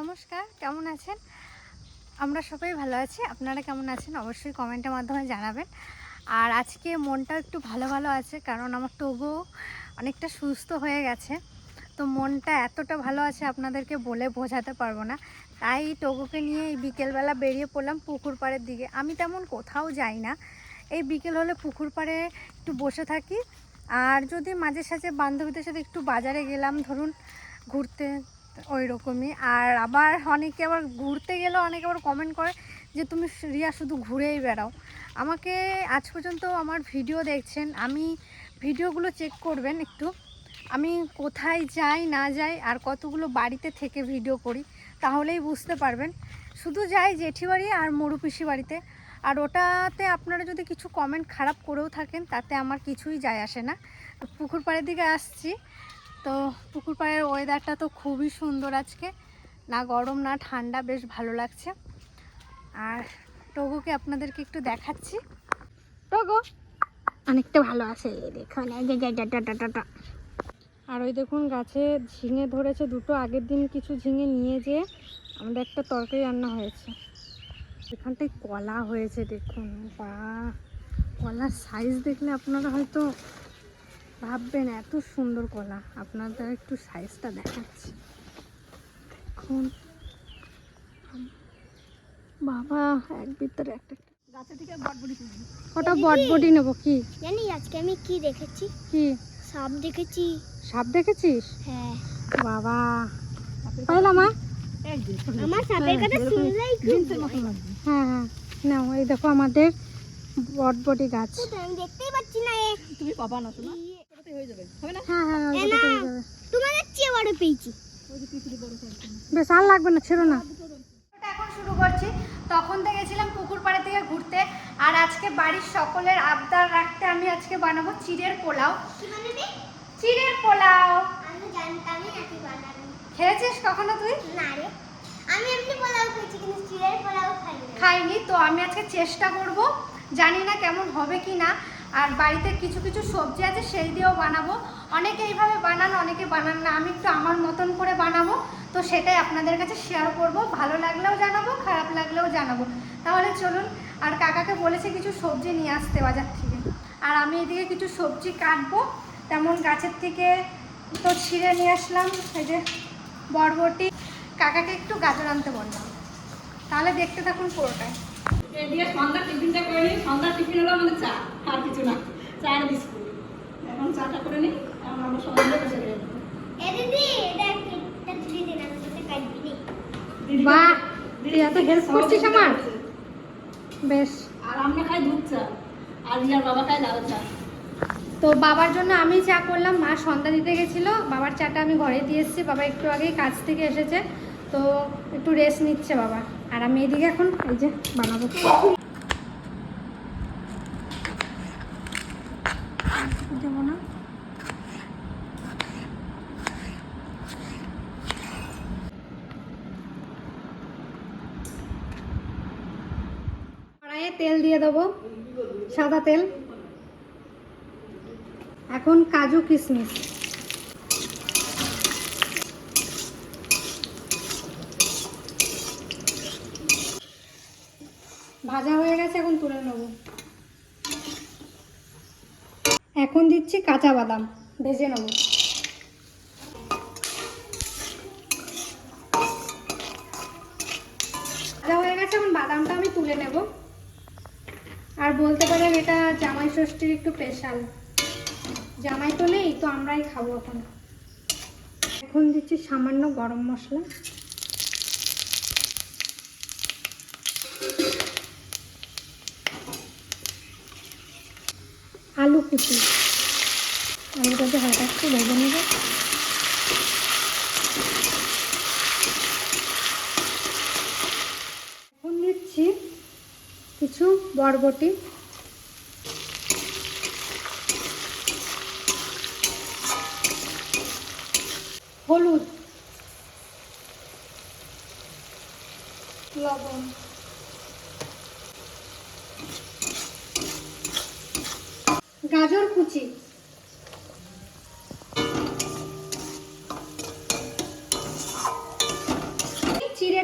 নমস্কার, কেমন আছেন? আমরা সবাই ভালো আছি, আপনারা কেমন আছেন? অবশ্যই কমেন্টের মাধ্যমে জানাবেন। আর আজকে মনটা একটু ভালো ভালো আছে, কারণ আমার টগো অনেকটা সুস্থ হয়ে গেছে। তো মনটা এতটা ভালো আছে, আপনাদেরকে বলে বোঝাতে পারব না। তাই টগোকে নিয়ে এই বিকেলবেলা বেরিয়ে পড়লাম পুকুর পাড়ের দিকে। আমি তেমন কোথাও যাই না। এই বিকেল হলে পুকুর পাড়ে একটু বসে থাকি। আর যদি মাঝে সাঝে বান্ধবীদের সাথে একটু বাজারে গেলাম, ধরুন ঘুরতে ওই রকমই আর আবার অনেকে আবার ঘুরতে গেলেও অনেকে আবার কমেন্ট করে যে, তুমি রিয়া শুধু ঘুরেই বেড়াও। আমাকে আজ পর্যন্ত আমার ভিডিও দেখছেন, আমি ভিডিওগুলো চেক করবেন একটু। আমি কোথায় যাই, না যাই, আর কতগুলো বাড়িতে থেকে ভিডিও করি, তাহলেই বুঝতে পারবেন। শুধু যাই জেঠি বাড়ি আর মরুপিসি বাড়িতে আর ওটাতে আপনারা যদি কিছু কমেন্ট খারাপ করেও থাকেন, তাতে আমার কিছুই যায় আসে না। পুকুর পাড়ের দিকে আসছি। তো পুকুর পাড়ের ওয়েদারটা তো খুবই সুন্দর আজকে। না গরম, না ঠান্ডা, বেশ ভালো লাগছে। আর টগোকে আপনাদেরকে একটু দেখাচ্ছি। টগো! অনেকটা ভালো আছে দেখুন। আর ওই দেখুন, গাছে ঝিঙে ধরেছে, দুটো আগের দিন কিছু ঝিঙে নিয়ে যেয়ে আমাদের একটা তরকারি রান্না হয়েছে। এখানটায় কলা হয়েছে, দেখুন বা কলার সাইজ দেখলে আপনারা হয়তো ভাববেন এত সুন্দর কলা। আপনাদের একটু সাইজটা দেখাচ্ছি। দেখুন। বাবা এক ভিতরে একটা ওটা বটবটি নেব কি? জানি আজকে আমি কি দেখেছি? কি? সাপ দেখেছি। সাপ দেখেছিস? হ্যাঁ। বাবা। পাইলাম মা? আমার সাপের কথা শুনলেই খুব হ্যাঁ হ্যাঁ। নাও এই দেখো আমাদের বটবটি গাছ। আমি দেখতেই পাচ্ছি না তুমি পাবা না তোমার হয়ে যাবে। হবে না? হ্যাঁ বেশ আর লাগবে না না। এখন শুরু করছি। তখন গেছিলাম পুকুর পাড়ে থেকে ঘুরতে। আর আজকে বাড়ির সকলের আবদার রাখতে আমি আজকে বানাবো চিড়ের পোলাও। চিড়ের পোলাও। আমি জানতামই না কি বানাবি। খেয়েছিস কখনো তুই? না রে। আমি এমনি পোলাও খেয়েছি কিন্তু চিড়ের পোলাও খাইনি। খাইনি তো আমি আজকে চেষ্টা করব। জানি না কেমন হবে কি না। আর বাড়িতে কিছু কিছু সবজি আছে, সেই দিয়েও বানাবো। অনেকে এইভাবে বানান, অনেকে বানান না। আমি একটু আমার মতন করে বানাবো। তো সেটাই আপনাদের কাছে শেয়ার করব। ভালো লাগলেও জানাব, খারাপ লাগলেও জানাব। তাহলে চলুন, আর কাকাকে বলেছে কিছু সবজি নিয়ে আসতে বাজার থেকে। আর আমি এদিকে কিছু সবজি কাটবো। তেমন গাছের থেকে তো ছিঁড়ে নিয়ে আসলাম, এই যে বরবটি। কাকাকে একটু গাজর আনতে বললাম। তাহলে দেখতে থাকুন পুরোটাই। এদিকে সন্ধ্যার টিফিনটা করে নিই সন্ধ্যার টিফিন হলো আমাদের চা আর কিছু না চা আর বিস্কুট। এখন চাটা করে নিই এখন আমরা সবাই মিলে বসে এ বাহ, তুই এত করছিস আমার? বেশ। আর আমরা খাই দুধ চা আর রিয়ার বাবা খায় লাল চা। তো বাবার জন্য আমি চা করলাম মা সন্ধ্যা দিতে গেছিল বাবার চাটা আমি ঘরে দিয়ে এসেছি বাবা একটু আগেই কাজ থেকে এসেছে তো একটু রেস্ট নিচ্ছে বাবা। আর আমি এদিকে এখন এই যে বানাবো। না। কড়াইয়ে তেল দিয়ে দেবো, সাদা তেল। এখন কাজু কিশমিশ। ভাজা হয়ে গেছে, এখন তুলে নেব। এখন দিচ্ছি কাঁচা বাদাম, ভেজে নেব। ভাজা হয়ে গেছে, এখন বাদামটা আমি তুলে নেব। আর বলতে পারেন, এটা জামাই ষষ্ঠীর একটু স্পেশাল জামাই তো নেই, তো আমরাই খাব এখন। এখন দিচ্ছি সামান্য গরম মশলা। আলু কুচি। আলুটাকে হালকা ভেজে নেব। এখন দিচ্ছি কিছু বরবটি। হলুদ। লবণ।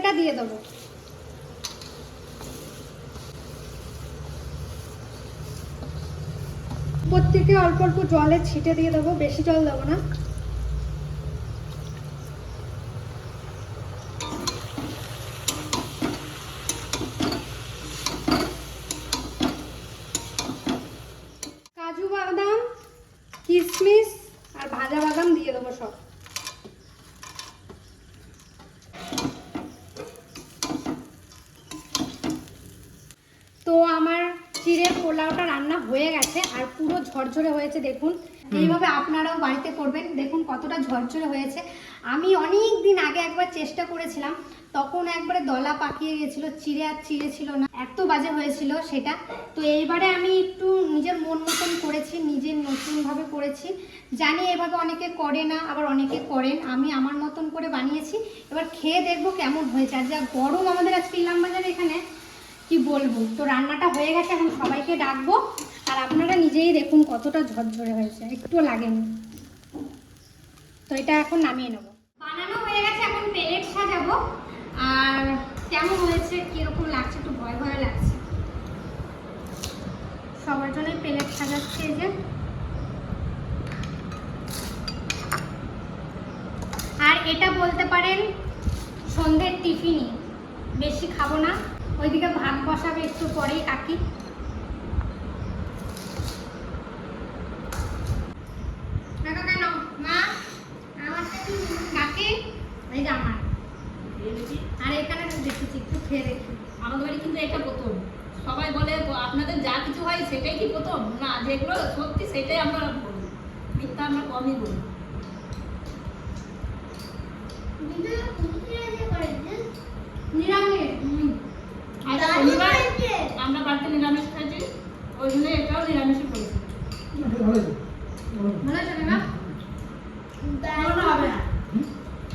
চিড়েটা দিয়ে দেবো। থেকে অল্প অল্প জলে ছিটে দিয়ে দেবো, বেশি জল দেবো না। কাজু বাদাম কিশমিশ আর ভাজা বাদাম দিয়ে দেবো সব তো আমার চিড়ের পোলাওটা রান্না হয়ে গেছে আর পুরো ঝরঝরে হয়েছে, দেখুন। এইভাবে আপনারাও বাড়িতে করবেন, দেখুন কতটা ঝরঝরে হয়েছে। আমি অনেক দিন আগে একবার চেষ্টা করেছিলাম, তখন একবারে দলা পাকিয়ে গেছিল, চিড়ে আর চিড়ে ছিল না, এত বাজে হয়েছিল সেটা। তো এইবারে আমি একটু নিজের মন মতন করেছি নিজের নতুনভাবে করেছি। জানি এভাবে অনেকে করে না, আবার অনেকে করেন। আমি আমার মতন করে বানিয়েছি। এবার খেয়ে দেখব কেমন হয়েছে। আর যা গরম আমাদের আজকে ইলাম বাজার এখানে কি বলব? তো রান্নাটা হয়ে গেছে, এখন সবাইকে ডাকবো। আর আপনারা নিজেই দেখুন কতটা ঝরঝরে হয়েছে একটু লাগেনি। তো এটা এখন নামিয়ে নেব। বানানো হয়ে গেছে, এখন প্লেট সাজাবো। আর কেমন হয়েছে, কীরকম লাগছে, একটু ভয় ভয় লাগছে। সবার জন্যই প্লেট সাজাচ্ছে যে। আর এটা বলতে পারেন, সন্ধ্যের টিফিনই। বেশি খাব না। ওইদিকে ভাত বসাবে একটু পরেই কাকি। আর এখানে দেখেছি একটু খেয়ে দেখি। আমাদের বাড়ি কিন্তু এটা প্রথম। সবাই বলে আপনাদের যা কিছু হয় সেটাই কি প্রথম? না যেগুলো সত্যি সেটাই আমরা বলি। মিথ্যা আমরা কমই বলি দিদা তুমি কি রান্না করেছিস নিরামিষ হুম। আর দারুণ শনিবার হয়েছে। আমরা বাড়িতে নিরামিষ খাইছি ওই জন্য এটাও নিরামিষই করেছি ভালো আছে না পুরোনো হবে না।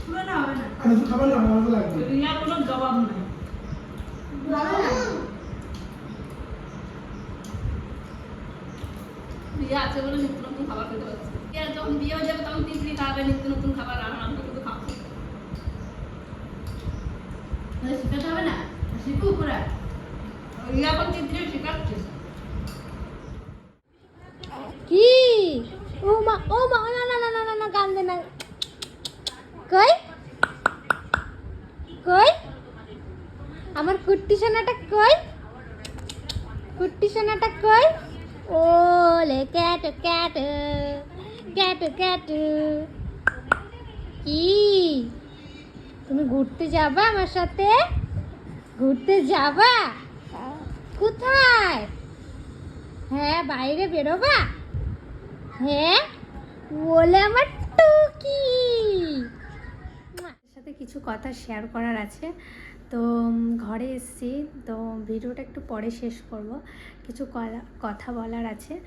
পুরোনো হবে না। আমি তো খাবার না ভালো লাগবে। রিয়ার কোনো জবাব নাই। দারুণ। বিয়ে আছে বলে নিত্য নতুন খাবার খেতে পারছি। বিয়ে যখন বিয়ে হয়ে যাবে তখন তিতলি খাবে নিত্য নতুন খাবার আর আমরা কিন্তু খাব। শিখাতে হবে না? শিখুক ওরা। রিয়া এখন তিতলি শেখাচ্ছে। কি? ও মা ও মা না না না না কই? কই? আমার কুট্টি সোনাটা কই? কুট্টি সোনাটা কই? ও লে ক্যাট ক্যাট ক্যাট। ক্যাট তুমি ঘুরতে যাবা আমার সাথে? ঘুরতে যাবা? কোথায়? হ্যাঁ বাইরে বেরোবা? হ্যাঁ? বলে আমার টুকি। সাথে কিছু কথা শেয়ার করার আছে। তো ঘরে এসেছি। তো, ভিডিওটা একটু পরে শেষ করব। কিছু কথা বলার আছে।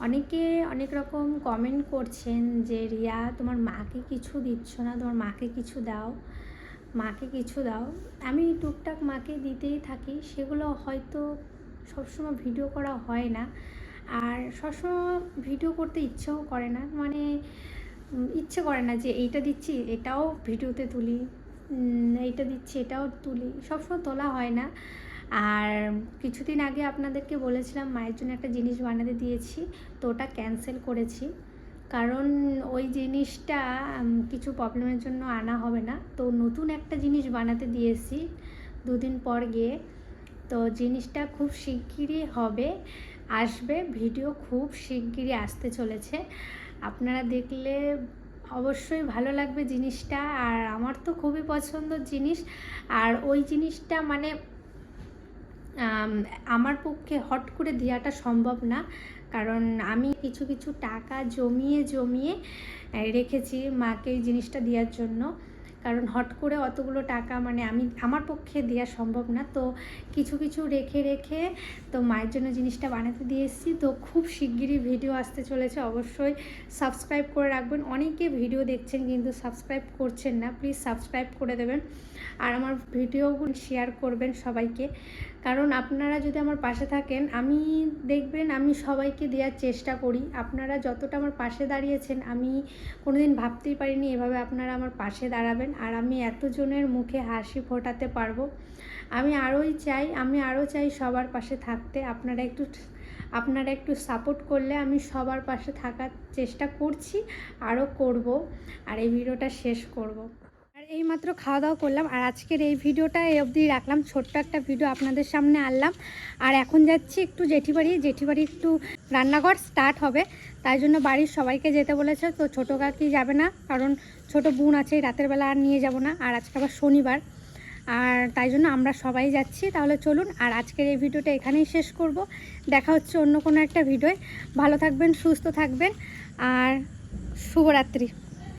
অনেকে অনেক রকম কমেন্ট করছেন যে, রিয়া, তোমার মাকে কিছু দিচ্ছ না। তোমার মাকে কিছু দাও। মাকে কিছু দাও। আমি টুকটাক মাকে দিতেই থাকি। সেগুলো হয়তো সবসময় ভিডিও করা হয় না। আর সবসময় ভিডিও করতে ইচ্ছেও করে না। মানে ইচ্ছে করে না যে এইটা দিচ্ছি, এটাও ভিডিওতে তুলি এইটা দিচ্ছি, এটাও তুলি। সবসময় তোলা হয় না। আর কিছুদিন আগে আপনাদেরকে বলেছিলাম, মায়ের জন্য একটা জিনিস বানাতে দিয়েছি, তো ওটা ক্যান্সেল করেছি। কারণ ওই জিনিসটা কিছু প্রবলেমের জন্য আনা হবে না। তো নতুন একটা জিনিস বানাতে দিয়েছি দুদিন পর গিয়ে। তো জিনিসটা খুব শিগগিরই হবে। আসবে। ভিডিও খুব শিগগিরই আসতে চলেছে। আপনারা দেখলে অবশ্যই ভালো লাগবে জিনিসটা। আর আমার তো খুবই পছন্দের জিনিস। আর ওই জিনিসটা মানে আমার পক্ষে হট করে দেওয়াটা সম্ভব না। কারণ আমি কিছু কিছু টাকা জমিয়ে জমিয়ে রেখেছি মাকে এই জিনিসটা দেওয়ার জন্য। কারণ হট করে অতগুলো টাকা মানে আমি, আমার পক্ষে দেওয়া সম্ভব না। তো কিছু কিছু রেখে রেখে তো মায়ের জন্য জিনিসটা বানাতে দিয়ে এসেছি। তো খুব শিগগিরই ভিডিও আসতে চলেছে। অবশ্যই সাবস্ক্রাইব করে রাখবেন। অনেকে ভিডিও দেখছেন কিন্তু সাবস্ক্রাইব করছেন না। প্লিজ সাবস্ক্রাইব করে দেবেন। আর আমার ভিডিওগুলো শেয়ার করবেন সবাইকে। কারণ আপনারা যদি আমার পাশে থাকেন, আমি দেখবেন আমি সবাইকে দেওয়ার চেষ্টা করি। আপনারা যতটা আমার পাশে দাঁড়িয়েছেন, আমি কোনোদিন ভাবতেই পারিনি এভাবে আপনারা আমার পাশে দাঁড়াবেন। আর আমি এতজনের মুখে হাসি ফোটাতে পারব। আমি আরোই চাই, আমি আরও চাই সবার পাশে থাকতে। আপনারা একটু আপনারা একটু সাপোর্ট করলে আমি সবার পাশে থাকার চেষ্টা করছি আরও করব। আর এই ভিডিওটা শেষ করব। আর এইমাত্র খাওয়া দাওয়া করলাম আর আজকের এই ভিডিওটা এই অবধি রাখলাম। ছোট্ট একটা ভিডিও আপনাদের সামনে আনলাম। আর এখন যাচ্ছি একটু জেঠি বাড়ি জেঠি বাড়ি একটু রান্নাঘর স্টার্ট হবে। তাই জন্য বাড়ির সবাইকে যেতে বলেছে। তো ছোটো কাকি যাবে না, কারণ ছোট বোন আছে এই রাতের বেলা আর নিয়ে যাব না। আর আজকে আবার শনিবার। আর তাই জন্য আমরা সবাই যাচ্ছি। তাহলে চলুন, আর আজকের এই ভিডিওটা এখানেই শেষ করব। দেখা হচ্ছে অন্য কোনো একটা ভিডিওয়। ভালো থাকবেন, সুস্থ থাকবেন। আর শুভরাত্রি।